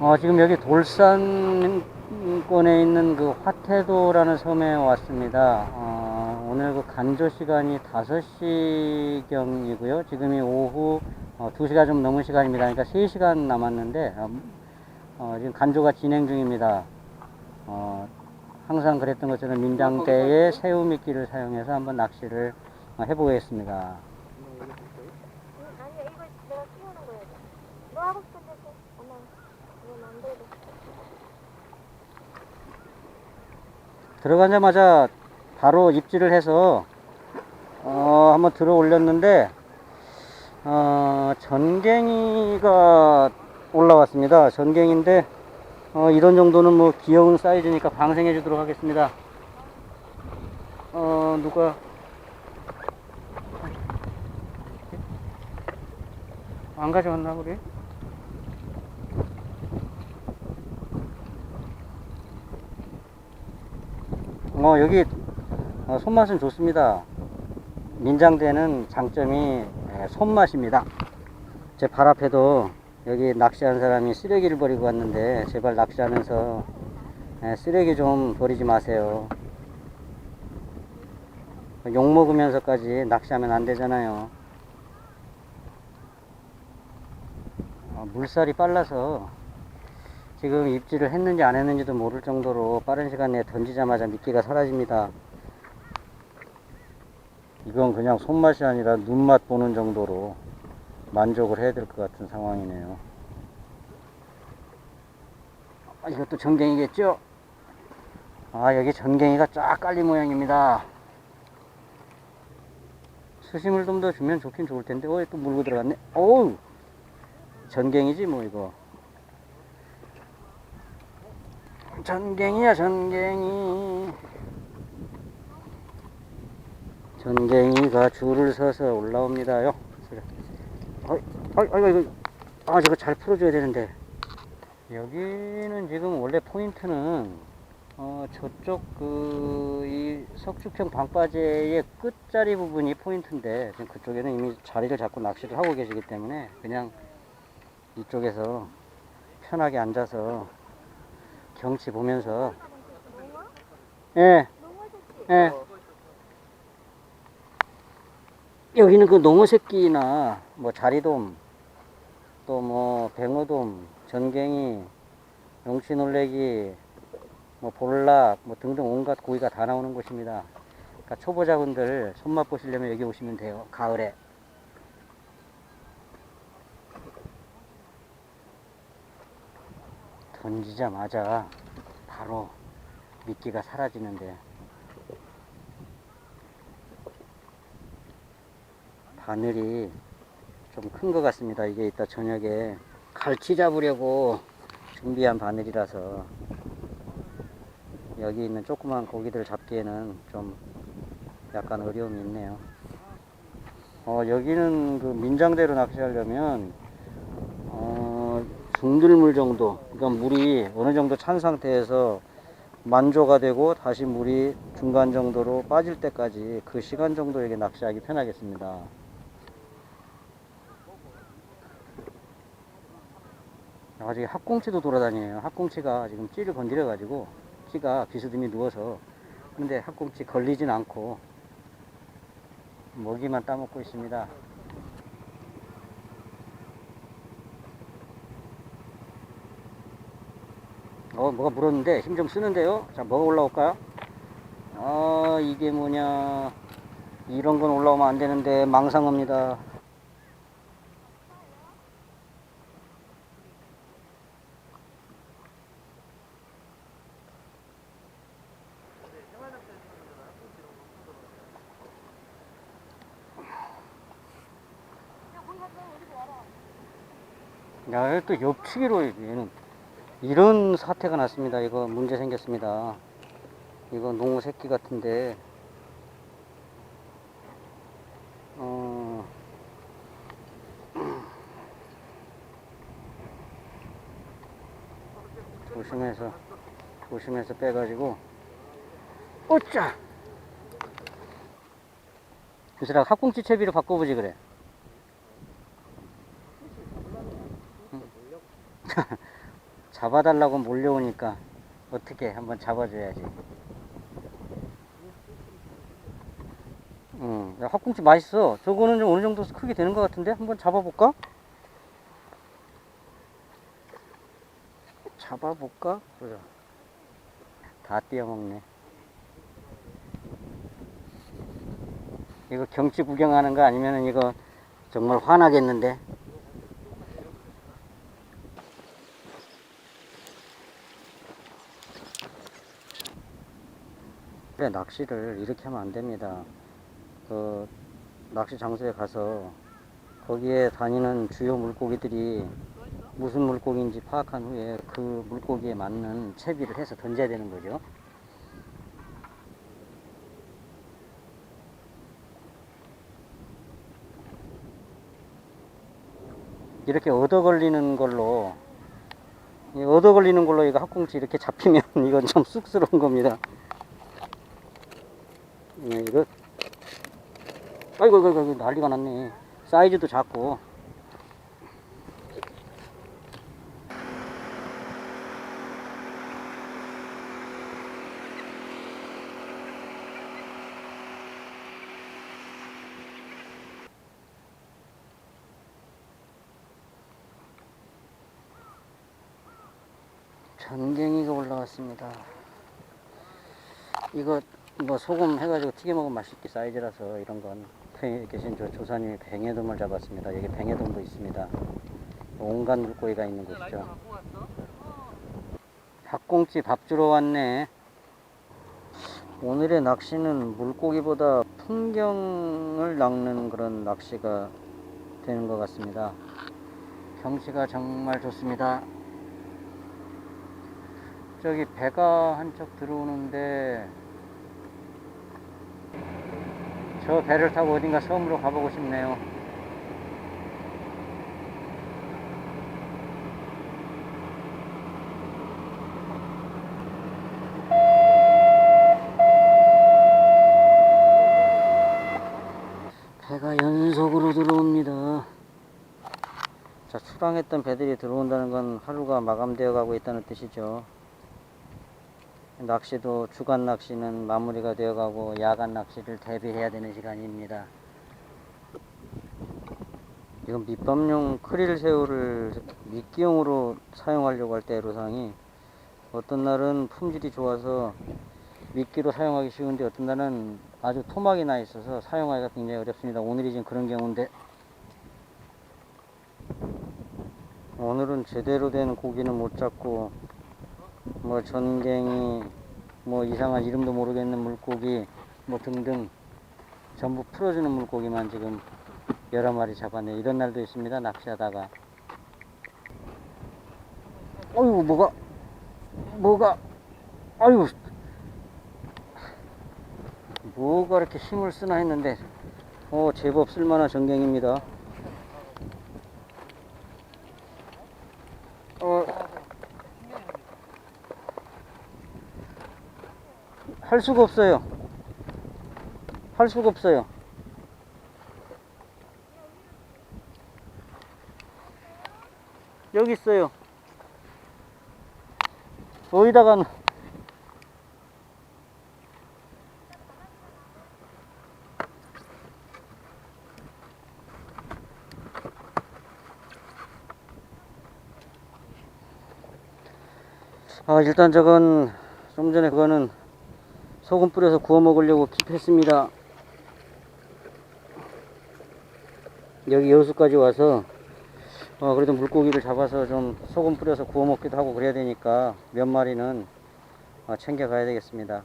어, 지금 여기 돌산권에 있는 그 화태도라는 섬에 왔습니다. 어, 오늘 그 간조 시간이 5시경이고요. 지금이 오후 어, 2시가 좀 넘은 시간입니다. 그러니까 3시간 남았는데, 어, 어, 지금 간조가 진행 중입니다. 어, 항상 그랬던 것처럼 민장대에 새우 미끼를 사용해서 한번 낚시를 어, 해보겠습니다. 응, 아니야 이거 내가 키우는 거야. 너 하고 싶은 대로 해. 엄마 이건 안 돼. 들어가자마자 바로 입질을 해서 어, 한번 들어 올렸는데 어, 전갱이가 올라왔습니다. 전갱인데 어, 이런 정도는 뭐 귀여운 사이즈니까 방생해 주도록 하겠습니다. 어, 누가 안 가져왔나 우리? 어, 여기 어, 손맛은 좋습니다. 민장대는 장점이 에, 손맛입니다. 제 발 앞에도 여기 낚시하는 사람이 쓰레기를 버리고 왔는데 제발 낚시하면서 에, 쓰레기 좀 버리지 마세요. 욕 먹으면서까지 낚시하면 안 되잖아요. 어, 물살이 빨라서 지금 입질을 했는지 안 했는지도 모를 정도로 빠른 시간 내에 던지자마자 미끼가 사라집니다. 이건 그냥 손맛이 아니라 눈맛 보는 정도로 만족을 해야 될 것 같은 상황이네요. 아, 이것도 전갱이겠죠? 아, 여기 전갱이가 쫙 깔린 모양입니다. 수심을 좀 더 주면 좋긴 좋을 텐데, 어, 또 물고 들어갔네. 어우! 전갱이지, 뭐, 이거. 전갱이야 전갱이. 전갱이가 줄을 서서 올라옵니다요. 어이 어이 어이 아 저거 잘 풀어줘야 되는데. 여기는 지금 원래 포인트는 어 저쪽 그 이 석축형 방바제의 끝자리 부분이 포인트인데 지금 그쪽에는 이미 자리를 잡고 낚시를 하고 계시기 때문에 그냥 이쪽에서 편하게 앉아서 경치 보면서 예, 예. 여기는 그 농어 새끼나 뭐 자리돔 또 뭐 뱅어돔 전갱이 용치놀래기 뭐 볼락 뭐 등등 온갖 고기가 다 나오는 곳입니다. 그러니까 초보자분들 손맛 보시려면 여기 오시면 돼요. 가을에. 던지자마자 바로 미끼가 사라지는데 바늘이 좀 큰 것 같습니다. 이게 이따 저녁에 갈치 잡으려고 준비한 바늘이라서 여기 있는 조그만 고기들 잡기에는 좀 약간 어려움이 있네요. 어, 여기는 그 민장대로 낚시하려면 어, 중들물 정도, 그러니까 물이 어느 정도 찬 상태에서 만조가 되고 다시 물이 중간 정도로 빠질 때까지 그 시간 정도에게 낚시하기 편하겠습니다. 아직 학꽁치도 돌아다니네요. 학꽁치가 지금 찌를 건드려 가지고 찌가 비스듬히 누워서 근데 학꽁치 걸리진 않고 먹이만 따먹고 있습니다. 어, 뭐가 물었는데 힘 좀 쓰는데요? 자, 뭐가 올라올까요? 아, 이게 뭐냐. 이런 건 올라오면 안 되는데 망상합니다. 야, 또 옆치기로 얘는 이런 사태가 났습니다. 이거 문제 생겼습니다. 이거 농어 새끼 같은데, 어, 조심해서, 조심해서 빼가지고, 어짜! 유슬아, 학꽁치 채비로 바꿔보지, 그래. 잡아달라고 몰려오니까 어떻게 한번 잡아줘야지. 응, 야, 학꽁치 맛있어. 저거는 좀 어느 정도 크게 되는 것 같은데 한번 잡아볼까? 잡아볼까? 보자. 다 띄어먹네. 이거 경치 구경하는 거 아니면은 이거 정말 화나겠는데? 그래, 낚시를 이렇게 하면 안 됩니다. 그, 낚시 장소에 가서 거기에 다니는 주요 물고기들이 무슨 물고기인지 파악한 후에 그 물고기에 맞는 채비를 해서 던져야 되는 거죠. 이렇게 얻어 걸리는 걸로 이 얻어 걸리는 걸로 이거 학꽁치 이렇게 잡히면 이건 좀 쑥스러운 겁니다. 예, 이거 아이고 아이고 아이고 난리가 났네. 사이즈도 작고 전갱이가 올라왔습니다. 이거 뭐 소금 해가지고 튀겨 먹으면 맛있게 사이즈라서 이런 건 팽에 계신 저 조사님이 뱅에돔을 잡았습니다. 여기 뱅에돔도 있습니다. 온갖 물고기가 있는 곳이죠. 학꽁치 밥 주러 왔네. 오늘의 낚시는 물고기보다 풍경을 낚는 그런 낚시가 되는 것 같습니다. 경치가 정말 좋습니다. 저기 배가 한 척 들어오는데 저 배를 타고 어딘가 섬으로 가보고 싶네요. 배가 연속으로 들어옵니다. 자, 출항했던 배들이 들어온다는 건 하루가 마감되어 가고 있다는 뜻이죠. 낚시도 주간 낚시는 마무리가 되어 가고 야간 낚시를 대비해야 되는 시간입니다. 이건 밑밥용 크릴 새우를 미끼용으로 사용하려고 할 때 애로상이 어떤 날은 품질이 좋아서 미끼로 사용하기 쉬운데 어떤 날은 아주 토막이 나 있어서 사용하기가 굉장히 어렵습니다. 오늘이 지금 그런 경우인데 오늘은 제대로 된 고기는 못 잡고 뭐 전갱이 뭐 이상한 이름도 모르겠는 물고기 뭐 등등 전부 풀어주는 물고기만 지금 여러 마리 잡아내. 이런 날도 있습니다 낚시하다가. 어이구 뭐가 뭐가 아유. 뭐가 이렇게 힘을 쓰나 했는데. 어 제법 쓸만한 전갱입니다 어 할 수가 없어요. 할 수가 없어요. 여기 있어요. 어디다가 놓- 아 일단 저건 좀 전에 그거는 소금 뿌려서 구워 먹으려고 킵했습니다. 여기 여수까지 와서 어, 그래도 물고기를 잡아서 좀 소금 뿌려서 구워 먹기도 하고 그래야 되니까 몇 마리는 어, 챙겨 가야 되겠습니다.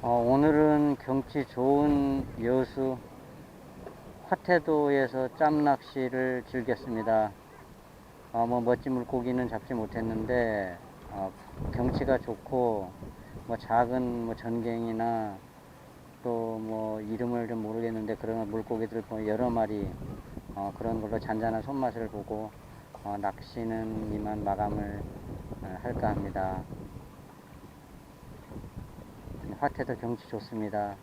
어, 오늘은 경치 좋은 여수 화태도에서 짬낚시를 즐겼습니다. 어, 뭐 멋진 물고기는 잡지 못했는데 어, 경치가 좋고 뭐 작은 뭐 전갱이나 또 뭐 이름을 좀 모르겠는데 그런 물고기들 뭐 여러 마리 어, 그런 걸로 잔잔한 손맛을 보고 어, 낚시는 이만 마감을 어, 할까 합니다. 화태도 경치 좋습니다.